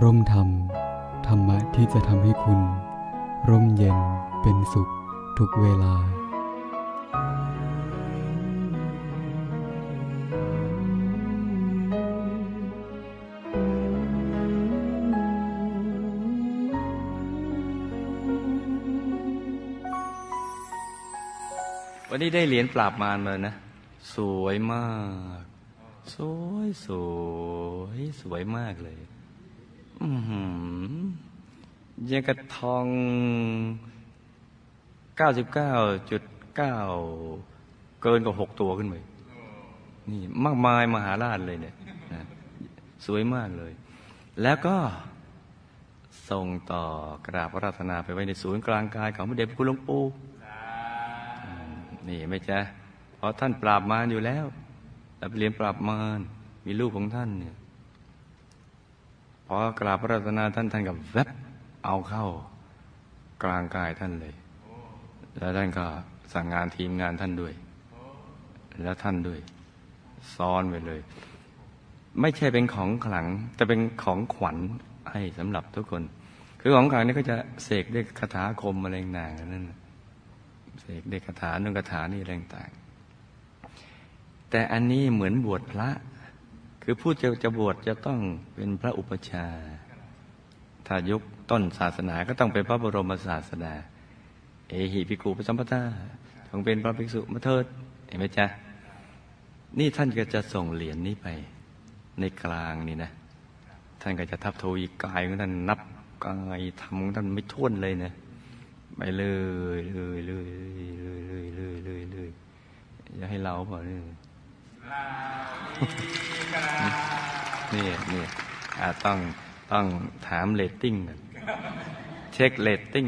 ร่มธรรม ธรรมะที่จะทำให้คุณ ร่มเย็นเป็นสุขทุกเวลา วันนี้ได้เหรียญปราบมารมานะ สวยมาก สวยสวย สวยมากเลย ยังกระทอง 99.9 เกินกว่าหกตัวขึ้นไปนี่มากมายมหาราชเลยเนี่ยนะสวยมากเลย แล้วก็ส่งต่อกราบพระราธนาไปไว้ในศูนย์กลางกายของพระเดชพระคุณหลวงปู่นี่ไม่ใช่เพราะท่านปราบมารอยู่แล้วแล้วเรียนปราบมารมีลูกของท่านเนี่ย พอกราบพระรัตนาท่านท่านกับแวบเอาเข้ากลางกายท่านเลย แล้วท่านก็สั่งงานทีมงานท่านด้วย แล้วท่านด้วย ซ้อนไปเลย ไม่ใช่เป็นของขลัง แต่เป็นของขวัญให้สำหรับทุกคน คือของขลังนี่ก็จะเสกด้วยคาถาคมอะไรต่างนั่นเสกเด็กคาถานุงคาถานี่อะไรต่างแต่อันนี้เหมือนบวชพระ คือผู้จะจะบวชจะต้องเป็นพระอุปชา ถ้ายุคต้นศาสนาก็ต้องเป็นพระบรมศาสดา เอหิภิกขุปสัมปทาจงเป็นพระภิกษุมาเถิดเห็นไหมจ๊ะ นี่ท่านก็จะส่งเหรียญนี้ไป ในกลางนี่นะ ท่านก็จะทับทวีกายของท่านนับกายทำของท่านไม่ท้วนเลยนะไปเลยเลยเลยเลยเลยเลยเลยเลยอย่าให้เราเปล่านี่ นี่นี่อาต้องต้องถามเรตติ้งก่อนเช็คเรตติ้ง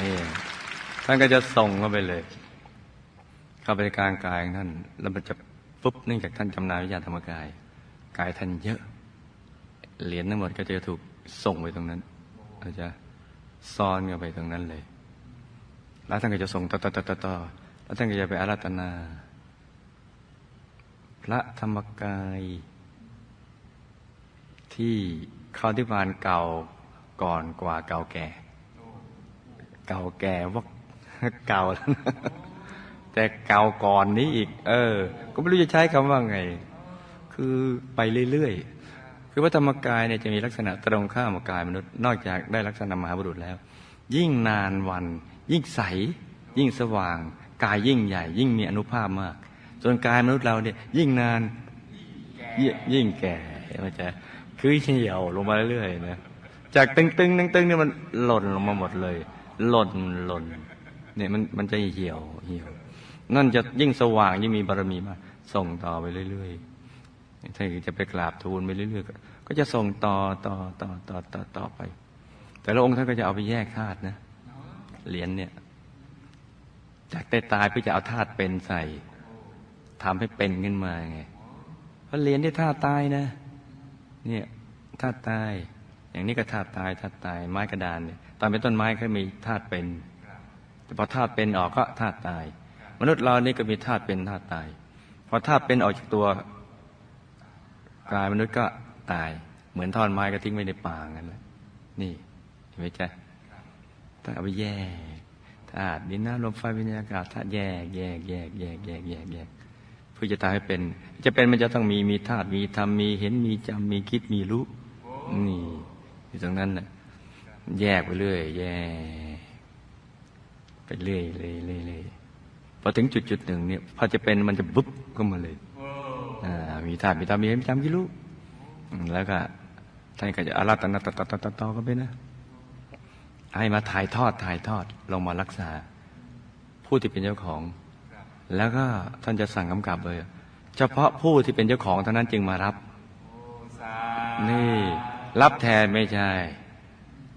นี่ท่านก็จะส่งเข้าไปเลย เข้าไปในกลางกายของท่าน แล้วมันจะปุ๊บเนื่องจากท่านจำนาวิญญาณธรรมกาย กายท่านเยอะ เหรียญทั้งหมดก็จะถูกส่งไปตรงนั้นอาจจะซ้อนกันไปตรงนั้นเลย แล้วท่านก็จะส่งต่อต่อต่อต่อต่อแล้วท่านก็จะไปอาราธนา พระธรรมกาย ที่ข้าที่พานเก่าก่อนกว่าเก่าแก่ เก่าแก่ว่าเก่าแล้วแต่เก่าก่อนนี้อีก เออ ก็ไม่รู้จะใช้คำว่าไง คือไปเรื่อยๆ คือพระธรรมกายเนี่ยจะมีลักษณะตรงข้ามกับกายมนุษย์ นอกจากได้ลักษณะมหาบุรุษแล้ว ยิ่งนานวัน ยิ่งใส ยิ่งสว่าง กายยิ่งใหญ่ ยิ่งมีอนุภาพมากส่วนกายมนุษย์เราเนี่ยยิ่งนานยิ่งยิ่งแก่มันจะคือเหี่ยวลงมาเรื่อยๆนะจากตึงๆตึงตึงๆเนี่ยมันหล่นลงมาหมดเลย หล่นหล่นเนี่ยมันมันจะเหี่ยวเหี่ยว นั่นจะยิ่งสว่างยิ่งมีบารมีมากส่งต่อไปเรื่อยๆถ้าจะไปกราบทูลไปเรื่อยๆก็จะส่งต่อต่อต่อต่อต่อต่อไป แต่ละองค์ท่านก็จะเอาไปแยกธาตุนะ เหรียญเนี่ยจากได้ตายเพื่อจะเอาธาตุเป็นใส่ทำให้เป็นขึ้นมาไงเพราะเหรียญที่ธาตุตายนะ เนี่ยธาตุตาย อย่างนี้ก็ธาตุตายธาตุตาย ไม้กระดานเนี่ยตอนเป็นต้นไม้เขามีธาตุเป็น แต่พอธาตุเป็นออกก็ธาตุตาย มนุษย์เรานี่ก็มีธาตุเป็นธาตุตายพอธาตุเป็นออกจากตัวกายมนุษย์ก็ตาย เหมือนท่อนไม้ก็ทิ้งไว้ในป่างั้นแหละนี่เห็นไหมจ๊ะ ต้องเอาไปแยกธาตุดินน้ำลมไฟวิญญาณอากาศธาตุแยกแยกแยกแยกแยกแยกแยกเพื่อจะทำให้เป็น จะเป็นมันจะต้องมีมีธาตุมีธรรมมีเห็นมีจำมีคิดมีรู้นี่อยู่ตรงนั้นน่ะแยกไปเรื่อย แยกไปเรื่อยเรื่อยเรื่อยเรื่อยพอถึงจุดจุดหนึ่งเนี่ยพอจะเป็นมันจะบุ๊บเข้ามาเลยอ่ามีธาตุมีธรรมมีเห็นมีจำคิดรู้อืมแล้วก็ท่านก็จะอาราธนาต่อต่อต่อต่อต่อกันไปนะ ให้มาถ่ายทอดถ่ายทอดลงมารักษา ผู้ที่เป็นเจ้าของ แล้วก็ท่านจะสั่งกำกับเลย เฉพาะผู้ที่เป็นเจ้าของเท่านั้นจึงมารับนี่ รับแทนไม่ใช่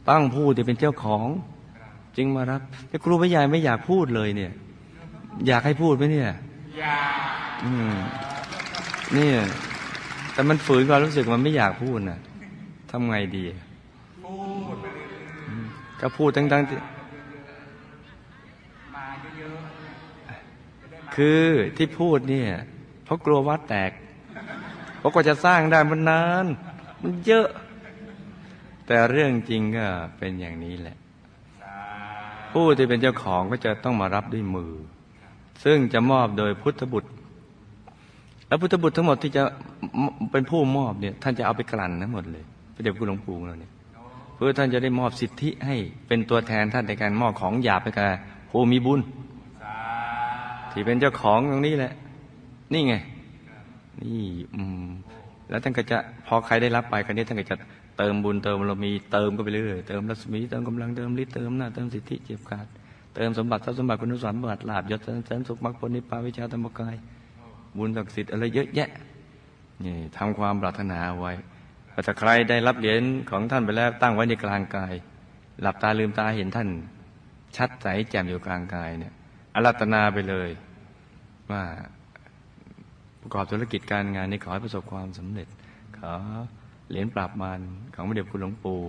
ตั้งผู้ที่เป็นเจ้าของ จึงมารับแต่ครูพระยายไม่อยากพูดเลยเนี่ย อยากให้พูดไหมเนี่ยอยากอืมนี่แต่มันฝืนความรู้สึกมันไม่อยากพูดน่ะทำไงดี ก็พูดทั้งๆที่คือที่พูดเนี่ยเพราะกลัววัดแตก เพราะกว่าจะสร้างได้มันนาน มันเยอะ แต่เรื่องจริงก็เป็นอย่างนี้แหละ ผู้ที่เป็นเจ้าของก็จะต้องมารับด้วยมือ ซึ่งจะมอบโดยพุทธบุตร แล้วพุทธบุตรทั้งหมดที่จะเป็นผู้มอบเนี่ย ท่านจะเอาไปกลั่นทั้งหมดเลยพระเดชคุณหลวงปู่ของเราเนี่ย เพื่อท่านจะได้มอบสิทธิให้เป็นตัวแทนท่านในการมอบของหยาบไปกับผู้มีบุญที่เป็นเจ้าของตรงนี้แหละ นี่ไง นี่อืมแล้วท่านก็จะพอใครได้รับไปกันนี้ท่านก็จะเติมบุญเติมบารมีเติมก็ไปเรื่อยๆเติมรัศมีเติมกำลังเติมฤทธิ์เติมหน้าจเติมสิทธิเจ็บขาดเติมสมบัติทรัพย์สมบัติคุณสมบัติลาบยศสรรเสริญสุขมรรคผลนิพพานวิชาธรรมกายบุญศักดิ์สิทธิ์อะไรเยอะแยะนี่ทำความปรารถนาเอาไว้ ถ้าใครได้รับเหรียญของท่านไปแล้วตั้งไว้ในกลางกาย หลับตาลืมตาเห็นท่าน ชัดใสแจ่มอยู่กลางกายเนี่ยอารัตนาไปเลย ว่าประกอบธุรกิจการงานนี้ขอให้ประสบความสำเร็จ ขอเหรียญปราบมารของพระเดชคุณหลวงปู่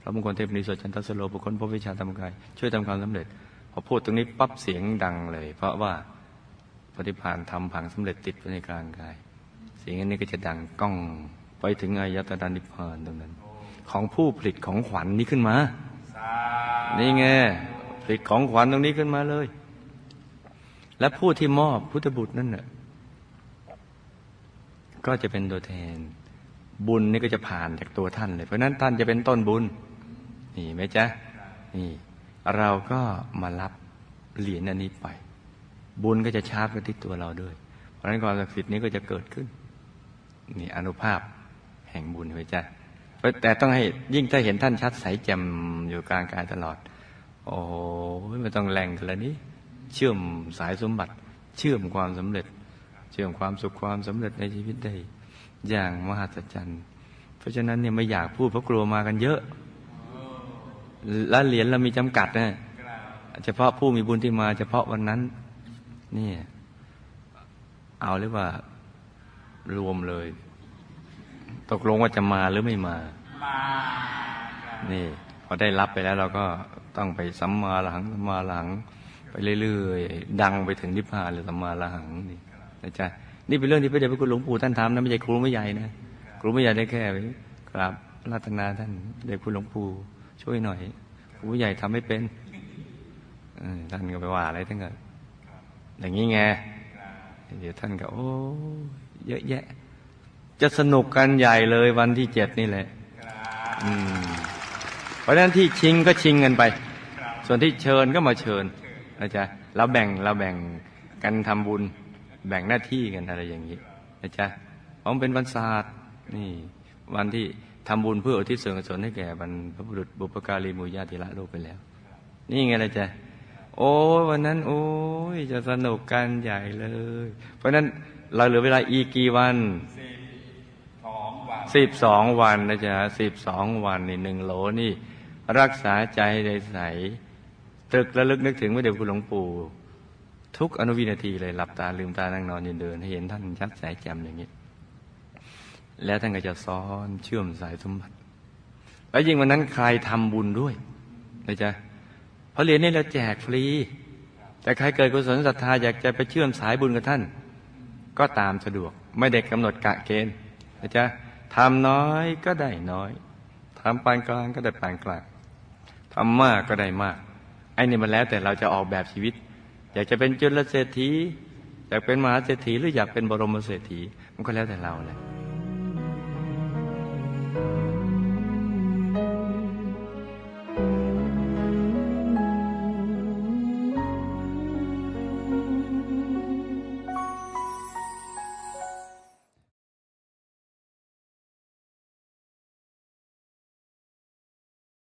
พระมงคลเทพนิสดจันทสโลบุคคลพบวิชาธรรมกายช่วยทำความสำเร็จ พอพูดตรงนี้ปั๊บเสียงดังเลย เพราะว่าปฏิพานทำผังสำเร็จติดไว้ในกลางกาย เสียงอันนี้ก็จะดังก้อง ไปถึงอายตนะนิพพานตรงนั้น ของผู้ผลิตของขวัญนี้ขึ้นมานี่ไงผลิตของขวัญตรงนี้ขึ้นมาเลย และผู้ที่มอบพุทธบุตรนั่นน่ะก็จะเป็นตัวแทน บุญนี่ก็จะผ่านจากตัวท่านเลย เพราะฉะนั้นท่านจะเป็นต้นบุญ นี่ไหมจ๊ะนี่ เราก็มารับเหรียญอันนี้ไป บุญก็จะชาร์จไปที่ตัวเราด้วย เพราะฉะนั้นความศักดิ์สิทธิ์นี้ก็จะเกิดขึ้น นี่อนุภาพ แห่งบุญไหมจ๊ะแต่ต้องให้ยิ่งถ้าเห็นท่านชัดใสแจ่มอยู่กลางกายตลอด โอ้ยไม่ต้องแรงกันแล้วนี่เชื่อมสายสมบัติ เชื่อมความสำเร็จ เชื่อมความสุขความสำเร็จในชีวิตได้ อย่างมหัศจรรย์ เพราะฉะนั้นเนี่ยไม่อยากพูดเพราะกลัวมากันเยอะ และเหรียญเรามีจำกัดนะเฉพาะผู้มีบุญที่มา เฉพาะวันนั้นนี่เอาเรียกว่ารวมเลย ตกลงว่าจะมาหรือไม่มา มา นี่ พอได้รับไปแล้วเราก็ต้องไปสัมมาหลังสัมมาหลัง ไปเรื่อยๆ ดังไปถึงนิพพานหรือสัมมาหลังนี่นะจ๊ะนี่เป็นเรื่องที่พระเดชพระคุณหลวงปู่ท่านทำนะไม่ใช่ครูไม่ใหญ่นะครูไม่ใหญ่ได้แค่ไปกราบรัตนาท่านเดชคุณหลวงปู่ช่วยหน่อยครูใหญ่ทำไม่เป็นอท่านก็ไปว่าอะไรท่านก็อย่างนี้ไงเดี๋ยวท่านก็โอ้เยอะแยะ จะสนุกกันใหญ่เลยวันที่เจ็ดนี่แหละอืมเพราะฉะนั้นที่ชิงก็ชิงกันไป ส่วนที่เชิญก็มาเชิญนะจ๊ะเราแบ่งเราแบ่งกันทำบุญ แบ่งหน้าที่กันอะไรอย่างนี้นะจ๊ะเพราะมันเป็นวันศาสตร์นี่ วันที่ทำบุญเพื่ออุทิศส่วนกุศลให้แก่บรรพบุรุษบุปการีหมู่ญาติละโลกไปแล้ว นี่ไงละจ๊ะโอ้วันนั้น โอ้ยจะสนุกกันใหญ่เลย เพราะฉะนั้นเราเหลือเวลาอีกกี่วัน สิบสองวันนะจ๊ะสิบสองวันนี่หนึ่งโหลนี่ รักษาใจให้ใสตรึกและลึกนึกถึงพระเดชคุณหลวงปู่ ทุกอนุวินาทีเลยหลับตาลืมตานั่งนอนยืนเดินให้เห็นท่านชัดสายแจ่มอย่างนี้ แล้วท่านก็จะซ้อนเชื่อมสายสมบัติแล้วยิ่งวันนั้นใครทำบุญด้วยนะจ๊ะเพราะเหรียญนี้เราแจกฟรี แต่ใครเกิดกุศลศรัทธาอยากจะไปเชื่อมสายบุญกับท่าน ก็ตามสะดวกไม่ได้กำหนดกะเกณฑ์นะจ๊ะ ทำน้อยก็ได้น้อยทำปานกลางก็ได้ปานกลางทำมากก็ได้มากไอ้นี่มันแล้วแต่เราจะออกแบบชีวิต อยากจะเป็นจุลเศรษฐีอยากเป็นมหาเศรษฐีหรืออยากเป็นบรมเศรษฐีมันก็แล้วแต่เราแหละ